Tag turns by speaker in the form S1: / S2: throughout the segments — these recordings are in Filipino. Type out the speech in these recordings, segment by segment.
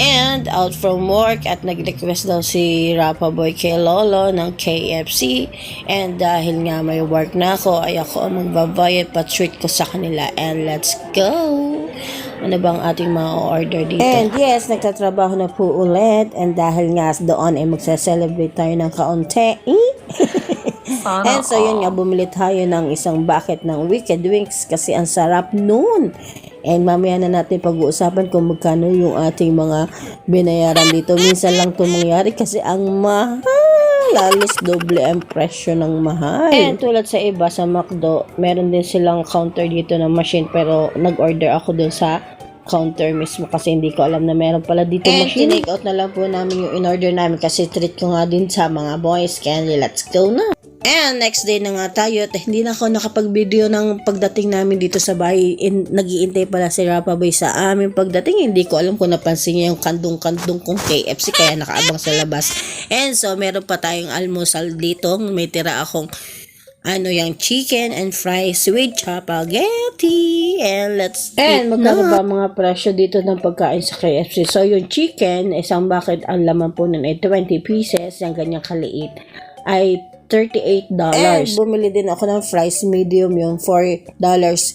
S1: And out from work at nag-request daw si Rapa Boy kay Lolo ng KFC. And dahil nga may work na ako, ay ako ang magbabayad pa treat ko sa kanila. And let's go! Ano bang ating mga order dito? And yes, nagtatrabaho na po ulit. And dahil nga doon ay magsa-celebrate tayo ng kaunti. And so yun nga, bumili tayo ng isang bucket ng Wicked Wings kasi ang sarap noon. And mamaya na natin pag-uusapan kung magkano yung ating mga binayaran dito. Minsan lang ito mangyari kasi ang mahal. Lalos doble ang presyo ng mahal. And tulad sa iba, sa McDo, meron din silang counter dito na machine pero nag-order ako dun sa counter mismo kasi hindi ko alam na meron pala dito
S2: And
S1: machine. And out na lang po namin yung in-order namin kasi treat ko nga din sa mga boys. Kaya let's go na. And next day na nga tayo at hindi na ako nakapag-video ng pagdating namin dito sa bahay. In, nagiintay pala si Rapa Boy sa amin pagdating. Hindi ko alam kung napansin niya yung kandong-kandong kong KFC kaya nakaabang sa labas. And so meron pa tayong almusal dito. May tira akong ano yung chicken and fries with spaghetti. And let's
S2: And
S1: eat
S2: magkano
S1: ba mga presyo dito ng pagkain sa KFC? So yung chicken, isang bucket ang laman po nun ay 20 pieces. Yung ganyang kaliit ay $38. And bumili din ako ng fries medium yung $4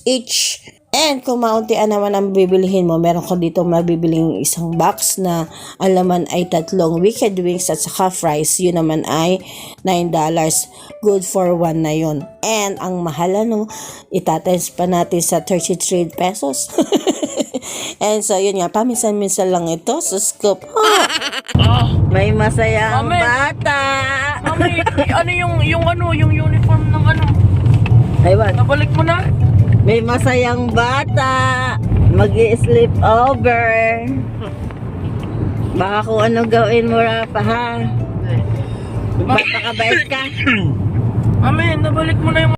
S1: each. And kung mauntian naman ang bibilihin mo, meron ko dito mabibiling isang box na ang laman ay tatlong wicked wings at saka fries. Yun naman ay $9. Good for one na yun. And ang mahal ano, itatens pa natin sa 33 pesos. And so, yun nga, paminsan-minsan lang ito sa scoop. May masayang
S3: Mami.
S1: bata.
S3: Mami, ano yung, yung ano, yung uniform ng ano?
S1: Aywan.
S3: Nabalik mo na?
S1: May masayang bata. mag sleep over. Baka kung ano gawin mo, Rafa, ha? Bata ka bait ka?
S3: Mami, nabalik mo na yung...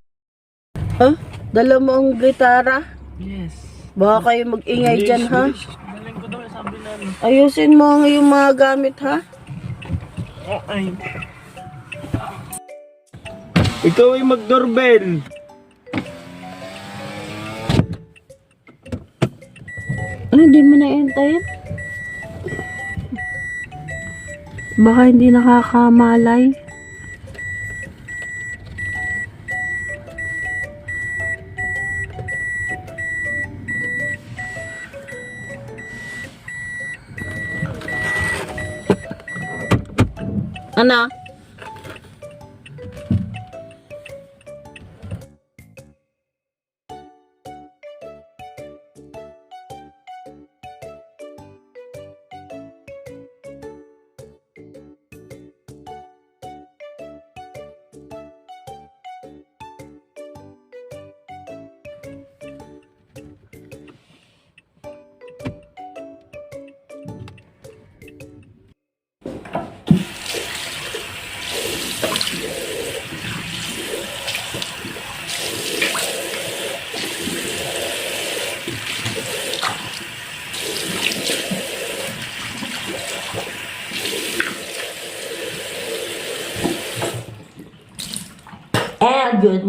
S1: Huh? Dala mo ang gitara?
S3: Yes.
S1: Baka kayo mag-ingay dyan, ha?
S3: Balik ko daw, sabi na ano.
S1: Ayusin mo ang iyong mga gamit, ha?
S3: Okay.
S4: Ikaw ay mag-doorbell.
S1: Ano, di mo na-entayin? Baka hindi nakakamalay. Ano?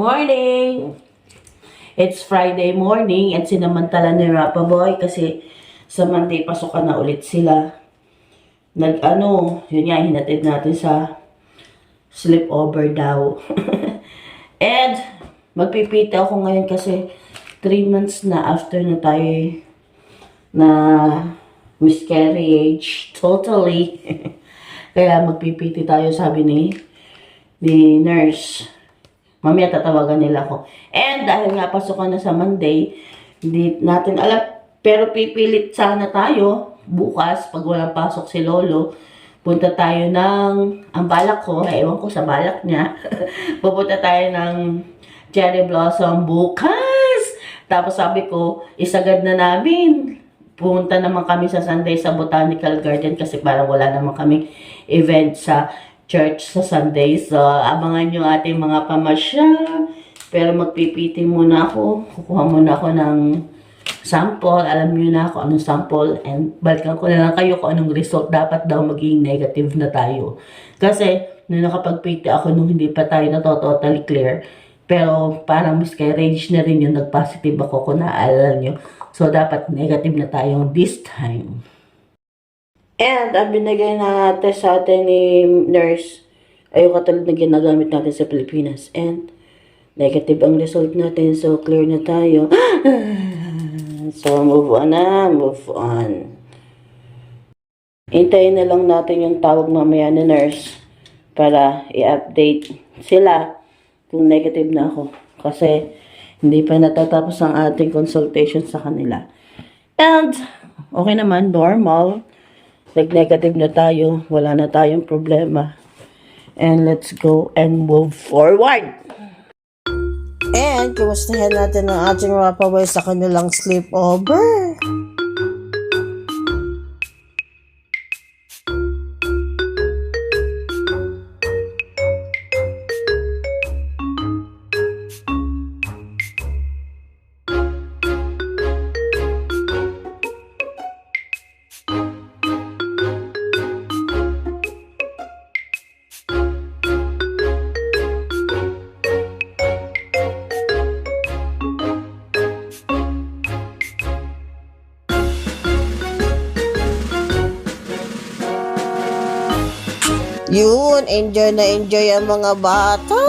S1: Morning! It's Friday morning at sinamantala ni Rapa Boy kasi sa Monday pasukan na ulit sila. Nag ano, yun nga, hinatid natin sa sleepover daw. And magpipita ako ngayon kasi 3 months na after na tayo na miscarriage totally. Kaya magpipiti tayo sabi ni ni nurse. Mamaya tatawagan nila ako. And dahil nga pasukan na sa Monday, hindi natin alam. Pero pipilit sana tayo bukas pag walang pasok si Lolo. Punta tayo ng, ang balak ko, ewan ko sa balak niya. Pupunta tayo ng Cherry Blossom bukas. Tapos sabi ko, isagad na namin. Pumunta naman kami sa Sunday sa Botanical Garden kasi parang wala naman kami event sa church sa Sunday. So, abangan nyo ating mga pamasyal. Pero magpipiti muna ako. Kukuha muna ako ng sample. Alam nyo na kung anong sample. And balikan ko na lang kayo kung anong result. Dapat daw maging negative na tayo. Kasi, nung nakapagpiti ako nung hindi pa tayo na totally clear. Pero parang miscarriage na rin yung nag-positive ako kung naaalala nyo. So, dapat negative na tayo this time.
S2: And ang binigay na test sa atin ni nurse ay yung katulad na ginagamit natin sa Pilipinas. And negative ang result natin. So, clear na tayo. so, move on na. Move on. Hintayin na lang natin yung tawag mamaya ni nurse para i-update sila kung negative na ako. Kasi hindi pa natatapos ang ating consultation sa kanila. And okay naman, normal. Nag-negative na tayo. Wala na tayong problema. And let's go and move forward. And kumustahin natin ang ating mga paway sa kanilang sleepover. Enjoy na enjoy ang mga bata.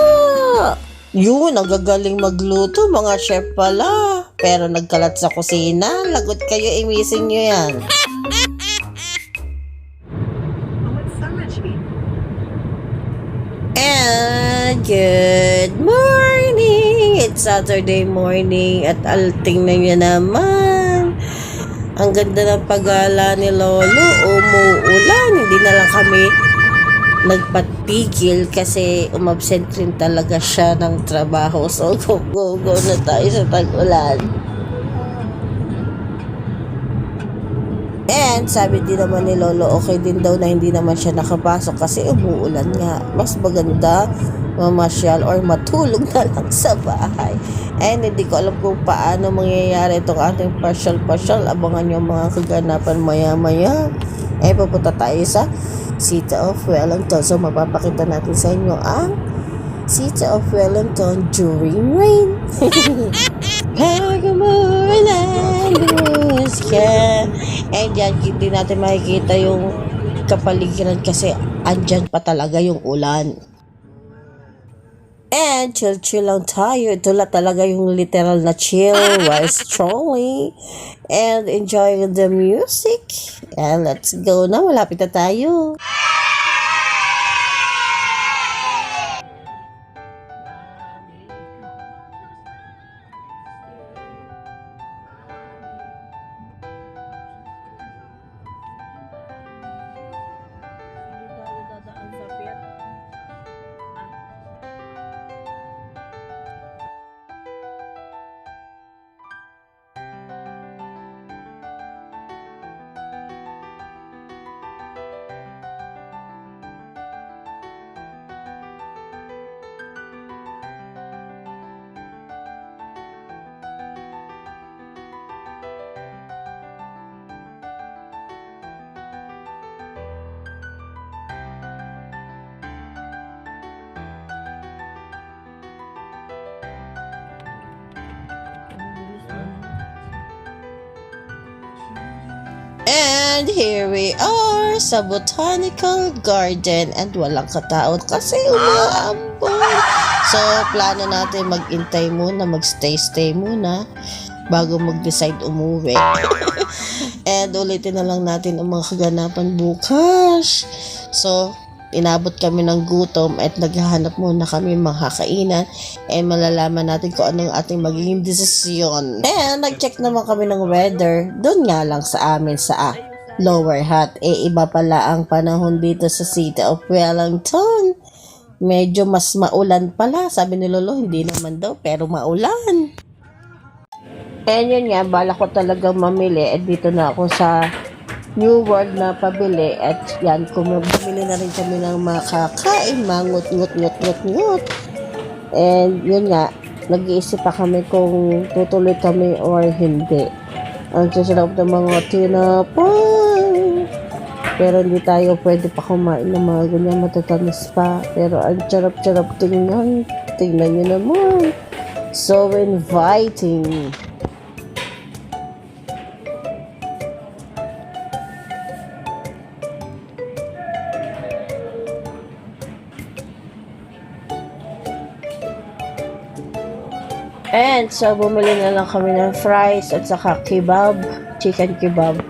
S2: Yun, ang gagaling magluto, mga chef pala. Pero nagkalat sa kusina, lagot kayo, imisin nyo yan. And good morning! It's Saturday morning at alting na nyo naman. Ang ganda ng pagala ni Lolo, umuulan. Hindi na lang kami nagpatigil kasi umabsent rin talaga siya ng trabaho. So, go, go, go na tayo sa tag-ulan. And sabi din naman ni Lolo, okay din daw na hindi naman siya nakapasok kasi umuulan nga. Mas maganda mamasyal or matulog na lang sa bahay. And hindi ko alam kung paano mangyayari itong ating partial-partial. Abangan nyo mga kaganapan maya-maya. Eh, pupunta tayo sa City of Wellington. So, mapapakita natin sa inyo ang City of Wellington during rain. Pag-umulan, luz ka. Eh, dyan, hindi natin makikita yung kapaligiran kasi andyan pa talaga yung ulan. And chill-chill lang tayo. Ito lang talaga yung literal na chill while strolling and enjoying the music. And let's go na. Malapit na tayo. And here we are sa Botanical Garden and walang katao kasi umaambon. So, plano natin mag-intay muna, mag-stay-stay muna bago mag-decide umuwi. and ulitin na lang natin ang mga kaganapan bukas. So, inabot kami ng gutom at naghahanap muna kami makakainan eh malalaman natin kung anong ating magiging desisyon. And nag-check naman kami ng weather doon nga lang sa amin sa ah, Lower Hat. Eh iba pala ang panahon dito sa City of Wellington. Medyo mas maulan pala. Sabi ni Lolo, hindi naman daw, pero maulan. And yun nga, bala ko talagang mamili. At dito na ako sa New World na pabili. At yan, kung bumili na rin kami ng makakain, mangut, ngut, ngut, ngut, ngut. And yun nga, nag-iisip pa kami kung tutuloy kami or hindi. Ang sasarap ng mga tinapay. Pero hindi tayo pwede pa kumain ng mga ganyan matatamis pa. Pero ang charap-charap tingnan. Tingnan nyo naman. So inviting. And so, bumili na lang kami ng fries at saka kebab, chicken kebab.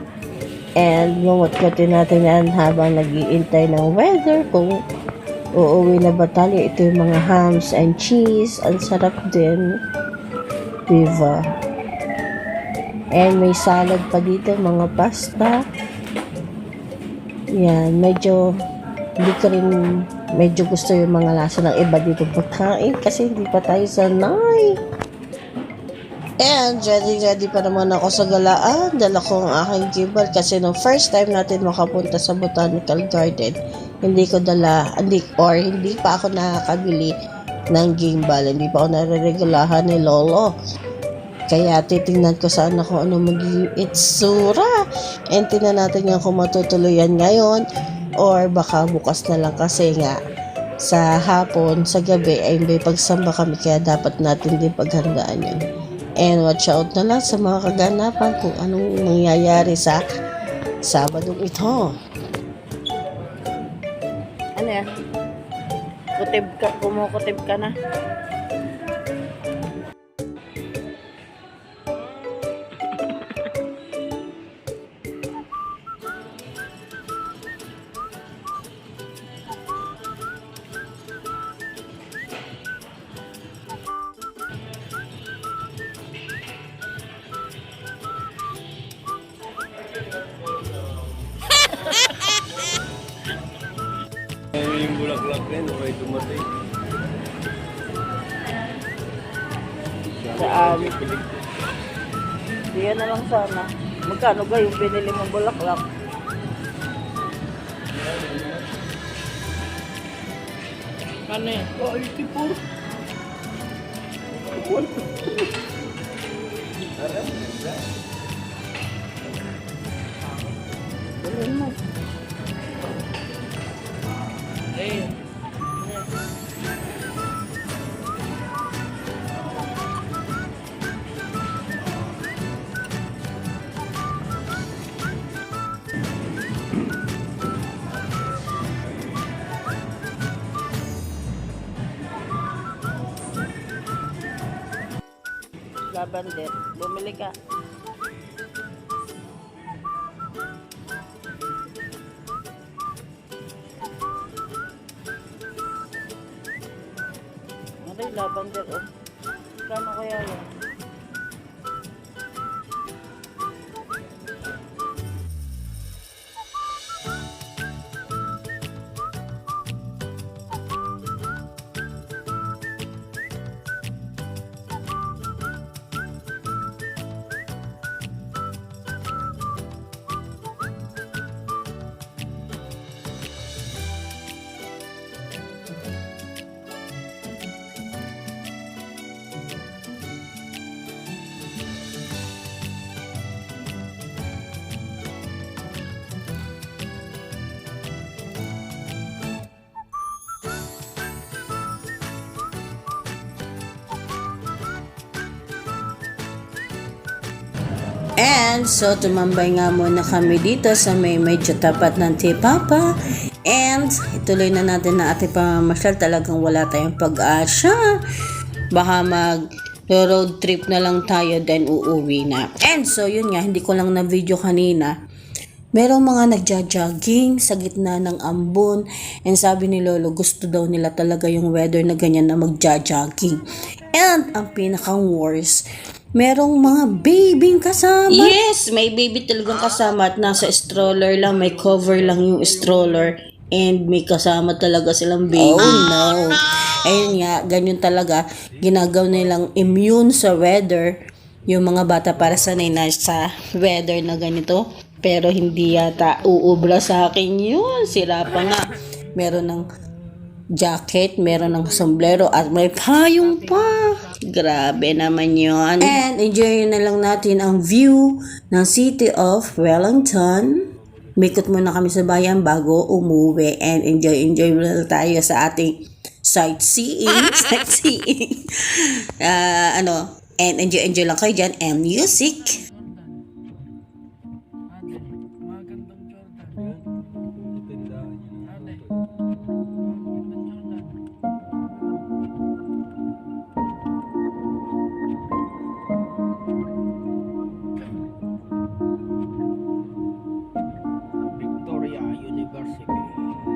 S2: And lumot-kotin natin yan habang nag-iintay ng weather kung uuwi na ba tayo. Ito yung mga hams and cheese. Ang sarap din. Diba? And may salad pa dito, mga pasta. Yan, medyo hindi ko rin medyo gusto yung mga lasa ng iba dito pagkain kasi hindi pa tayo sanay. And ready ready pa naman ako sa galaan. Dala ko ang aking gimbal kasi nung first time natin makapunta sa Botanical Garden, hindi ko dala, hindi, or hindi pa ako nakakabili ng gimbal. Hindi pa ako nare-regulahan ni Lolo. Kaya titingnan ko sana kung ano magiging itsura. And tingnan natin nga kung matutuloy yan ngayon or baka bukas na lang kasi nga sa hapon, sa gabi ay may pagsamba kami kaya dapat natin din paghandaan yun. And watch out na lang sa mga kaganapan kung anong mangyayari sa Sabadong ito.
S1: Ano yan? Kutib ka, kumukutib ka na. Ba yung binili mong bulaklak?
S3: Ano eh?
S1: Oh, 84. Dalhin Yung lavender oh? Kano kaya yan?
S2: And so, tumambay nga muna kami dito sa may medyo tapat ng Tipapa. And ituloy na natin na ating pamamasyal. Talagang wala tayong pag-asa. Baka mag road trip na lang tayo then uuwi na. And so, yun nga, hindi ko lang na video kanina. Merong mga nagja-jogging sa gitna ng ambon. And sabi ni Lolo, gusto daw nila talaga yung weather na ganyan na magja-jogging. And ang pinakang worst, merong mga babying kasama. Yes, may baby talagang kasama at nasa stroller lang, may cover lang yung stroller. And may kasama talaga silang baby. Oh, no. Ayun nga, ganyan talaga. Ginagaw nilang immune sa weather. Yung mga bata para sanay na sa weather na ganito. Pero hindi yata uubra sa akin yun. Sira pa nga. Meron ng jacket, meron ng sombrero, at may payong pa. Grabe naman yon. And enjoy na lang natin ang view ng City of Wellington. Mikot muna kami sa bayan bago umuwi and enjoy enjoy muna tayo sa ating sightseeing. sightseeing. Ah, ano, and enjoy enjoy lang kayo dyan and music.
S4: university.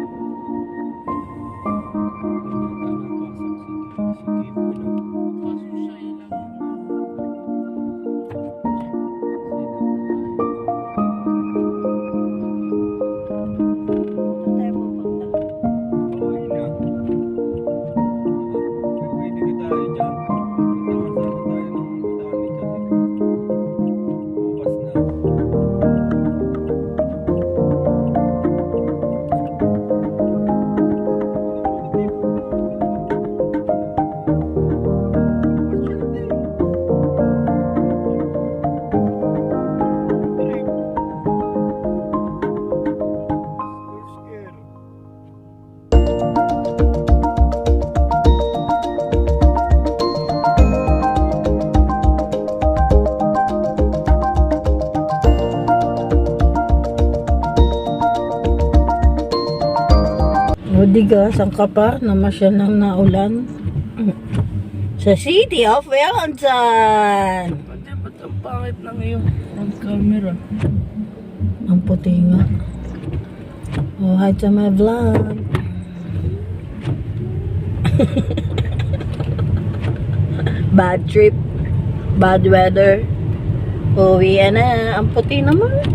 S2: O diga, saan ka pa? Namasya ng naulan. Sa City of Valentine.
S3: Pati ba't ang pangit ng iyong front camera?
S2: Ang puti nga. Oh, hi to my vlog. Bad trip. Bad weather. Uwi na. Ang puti naman.